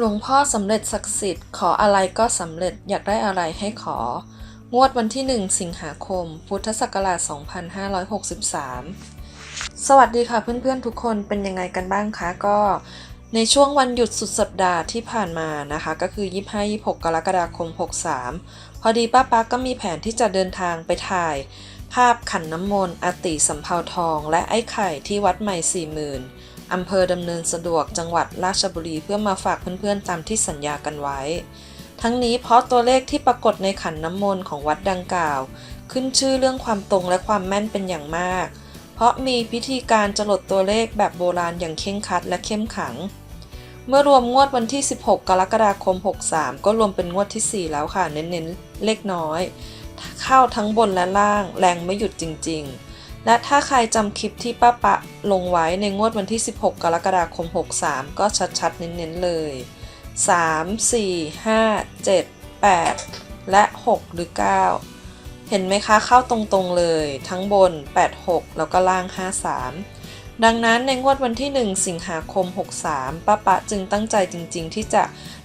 หลวงพ่อสำเร็จศักดิ์สิทธิ์ขออะไรก็สำเร็จอยากได้อะไรให้ขอ งวดวันที่ 1 สิงหาคม พุทธศักราช 2563 สวัสดีค่ะเพื่อนๆทุกคนเป็นยังไงกันบ้างคะก็ในช่วงวันหยุดสุดสัปดาห์ที่ผ่านมานะคะ ก็คือ 25-26 กรกฎาคม 63 พอดีป้าป๊าก็มีแผนที่จะเดินทางไปถ่าย ภาพขันน้ำมนต์อติสำเภาทอง และไอ้ไข่ที่วัดใหม่40,000 อำเภอดำเนินสะดวกจังหวัดราชบุรีเพื่อมาฝากเพื่อนๆตามที่สัญญากันไว้ ทั้งนี้เพราะตัวเลขที่ปรากฏในขันน้ำมนต์ของวัดดังกล่าว ขึ้นชื่อเรื่องความตรงและความแม่นเป็นอย่างมาก เพราะมีพิธีการจรดตัวเลขแบบโบราณอย่างเคร่งคัดและเข้มขัง เมื่อรวมงวดวันที่ 16 กรกฎาคม 63 ก็รวมเป็นงวดที่ 4 แล้วค่ะเน้นๆ เล็กน้อย เข้าทั้งบนและล่างแรงไม่หยุดจริง ๆ และถ้าใครจำคลิปที่ป้าปะลงไว้ในงวดวันที่ 16 กรกฎาคม 63 ก็ชัดๆ เน้นๆเลย 3 4 5 7 8 และ 6 หรือ 9 เห็นไหมคะเข้าตรงๆเลย ทั้งบน 8 6 แล้วก็ล่าง 53 ดังนั้นในงวดวันที่ 1 สิงหาคม 63 ป้าปะจึงตั้งใจจริงๆ ที่จะ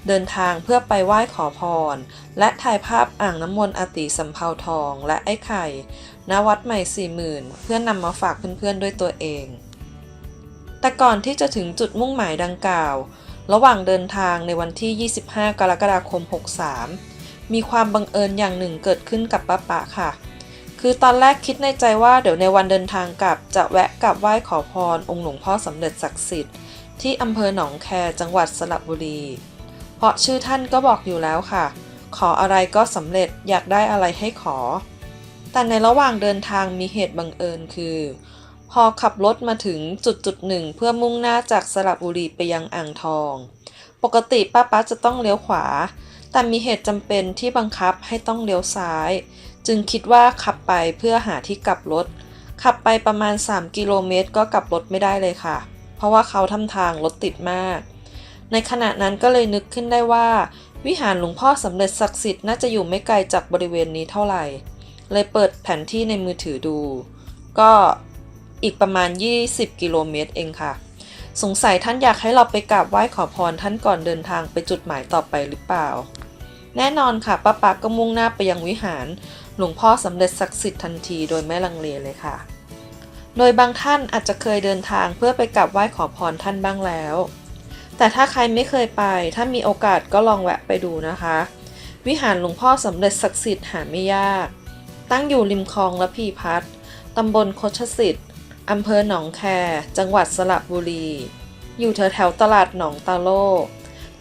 เดินทางเพื่อไปไหว้ขอพร และถ่ายภาพอ่างน้ำมนต์อติสำเภาทองและไอ้ไข่ณวัดใหม่40,000เพื่อนำมาฝากเพื่อนๆด้วยตัวเอง แต่ก่อนที่จะถึงจุดมุ่งหมายดังกล่าว ระหว่างเดินทางในวันที่ 25 กรกฎาคม 63 มีความบังเอิญอย่างหนึ่งเกิดขึ้นกับป้าปะค่ะ คือตอนแรกคิดในใจว่าเดี๋ยวในวันเดินทางกลับจะแวะกลับไหว้ขอพรองค์หลวงพ่อสำเร็จศักดิ์สิทธิ์ที่อำเภอหนองแคจังหวัดสระบุรี เพราะชื่อท่านก็บอกอยู่แล้วค่ะ ขออะไรก็สำเร็จอยากได้อะไรให้ขอ แต่ในระหว่างเดินทางมีเหตุบังเอิญคือ พอขับรถมาถึงจุดจุดหนึ่งเพื่อมุ่งหน้าจากสระบุรีไปยังอ่างทอง ปกติป้าป๊าจะต้องเลี้ยวขวา แต่มีเหตุจำเป็นที่บังคับให้ต้องเลี้ยวซ้าย จึงคิดว่าขับไปเพื่อหาที่กลับรถ ขับไปประมาณ 3 กิโลเมตรก็กลับรถไม่ได้เลยค่ะ เพราะว่าเขาทำทางรถติดมาก ในขณะนั้นก็เลยนึกขึ้นได้ว่า วิหารหลวงพ่อสำเร็จศักดิ์สิทธิ์น่าจะอยู่ไม่ไกลจากบริเวณนี้เท่าไหร่ เลยเปิดแผนที่ในมือถือดู ก็อีกประมาณ 20 กิโลเมตรเองค่ะ สงสัยท่านอยากให้เราไปกราบไหว้ขอพรท่านก่อนเดินทางไปจุดหมายต่อไปหรือเปล่า แน่นอนค่ะป้าปาก็มุ่งหน้าไปยังวิหาร หลวงพ่อสำเร็จศักดิ์สิทธิ์ทันทีโดยไม่ลังเลเลยค่ะ โดยบางท่านอาจจะเคยเดินทางเพื่อไปกราบไหว้ขอพรท่านบ้างแล้ว แต่ถ้าใครไม่เคยไป ถ้ามีโอกาสก็ลองแวะไปดูนะคะ วิหารหลวงพ่อสำเร็จศักดิ์สิทธิ์หาไม่ยาก ตั้งอยู่ริมคลองละพีพัฒน์ตำบลโคชสิทธิ์อำเภอหนองแค จังหวัดสระบุรี อยู่แถวแถวตลาดหนองตาโล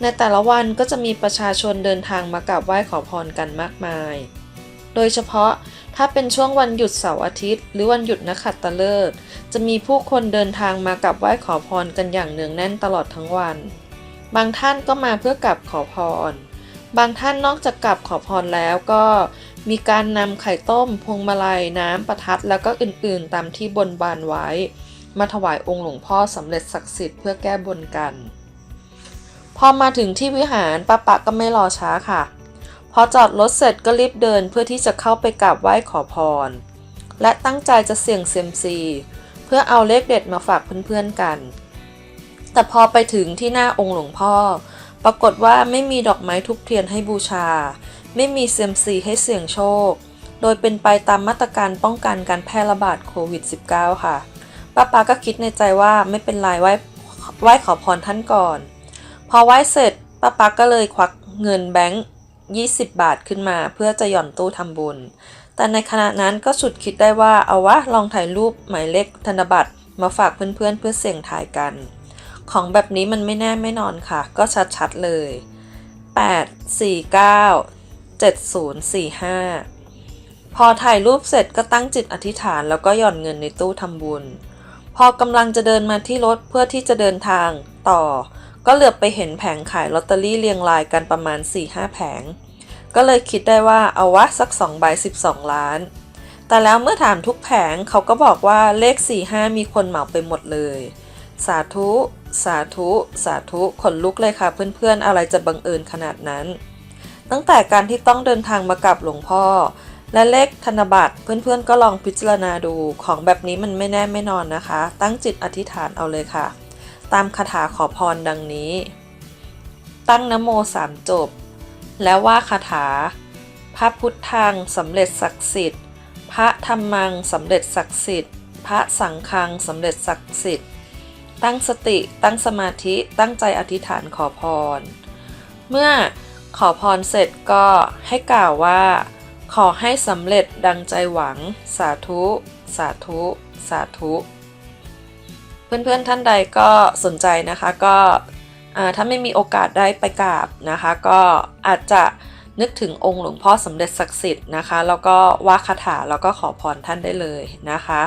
ในแต่ละวันก็จะมีประชาชนเดินทางมากราบไหว้ขอพรกันมากมาย โดยเฉพาะถ้าเป็นช่วงวันหยุดเสาร์อาทิตย์ หรือวันหยุดนักขัตฤกษ์จะมีผู้คนเดินทางมากราบไหว้ขอพรกันอย่างเนืองแน่นตลอดทั้งวัน บางท่านก็มาเพื่อกราบขอพร บางท่านนอกจากกราบขอพรแล้วก็มีการนำไข่ต้ม พวงมาลัย น้ำประทัด แล้วก็อื่นๆ ตามที่บนบานไว้ มาถวายองค์หลวงพ่อสำเร็จศักดิ์สิทธิ์เพื่อแก้บนกัน อมาถึงที่วิหารป้าปะก็ไม่รอช้าค่ะ พอจอดรถเสร็จก็รีบเดินเพื่อที่จะเข้าไปกราบไหว้ขอพร และตั้งใจจะเสี่ยงเซียมซี เพื่อเอาเลขเด็ดมาฝากเพื่อนๆกัน แต่พอไปถึงที่หน้าองค์หลวงพ่อ ปรากฏว่าไม่มีดอกไม้ทุกเทียนให้บูชา ไม่มีเซียมซีให้เสี่ยงโชค โดยเป็นไปตามมาตรการป้องกันการแพร่ระบาดโควิด -19 ค่ะป้าปาก็คิดในใจว่าไม่เป็นไรไหว้ไหว้ขอพรท่านก่อน พอไหว้เสร็จป้าปาก็เลยควักเงินแบงค์20 บาทขึ้นมาเพื่อจะหย่อนตู้ทำบุญ แต่ในขณะนั้นก็ฉุดคิดได้ว่าเอาวะลองถ่ายรูปหมายเลขธนบัตรมาฝากเพื่อนๆเพื่อเสี่ยงทายกัน ของแบบนี้มันไม่แน่ไม่นอนค่ะ ก็ชัดๆเลย 8 4 9 7 0 4 5 พอถ่ายรูปเสร็จก็ตั้งจิตอธิษฐานแล้วก็หย่อนเงินในตู้ทำบุญ พอกำลังจะเดินมาที่รถเพื่อที่จะเดินทางต่อ ก็เหลือบไปเห็นแผงขายลอตเตอรี่เรียงรายกันประมาณ 4-5 แผง ก็เลยคิดได้ว่าเอาวะสัก2ใบ12 ล้าน แต่แล้วเมื่อถามทุกแผงเขาก็บอกว่าเลข 45 มีคนเหมาไปหมดเลย สาธุ สาธุ สาธุขนลุกเลยค่ะเพื่อนๆ อะไรจะบังเอิญขนาดนั้น ตั้งแต่การที่ต้องเดินทางมากับหลวงพ่อ และเลขธนบัตรเพื่อนๆ ก็ลองพิจารณาดูของแบบนี้มันไม่แน่ไม่นอนนะคะ ตั้งจิตอธิษฐานเอาเลยค่ะ ตามคาถาขอพรดังนี้ ตั้งนโมสามจบ แล้วว่าคาถา พระพุทธังสำเร็จศักดิ์สิทธิ์ พระธรรมังสำเร็จศักดิ์สิทธิ์ พระสังฆังสำเร็จศักดิ์สิทธิ์ ตั้งสติ ตั้งสมาธิ ตั้งใจอธิษฐานขอพร เมื่อขอพรเสร็จก็ให้กล่าวว่า ขอให้สำเร็จดังใจหวัง สาธุ สาธุ สาธุ เพื่อนๆท่านใดก็สนใจนะคะก็ถ้าไม่มีโอกาสได้ไปกราบนะคะ ก็อาจจะนึกถึงองค์หลวงพ่อสมเด็จศักดิ์สิทธิ์นะคะแล้วก็ว่าคาถาแล้วก็ขอพรท่านได้เลยนะคะ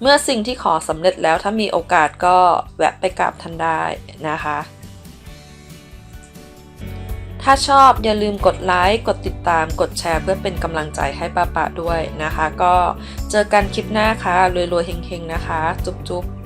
เมื่อสิ่งที่ขอสำเร็จแล้วถ้ามีโอกาสก็แวะไปกราบท่านได้นะคะ ถ้าชอบอย่าลืมกดไลค์กดติดตามกดแชร์เพื่อเป็นกำลังใจให้ป้าปะด้วยนะคะ ก็เจอกันคลิปหน้าค่ะรวยๆเฮงๆนะคะ จุ๊บๆ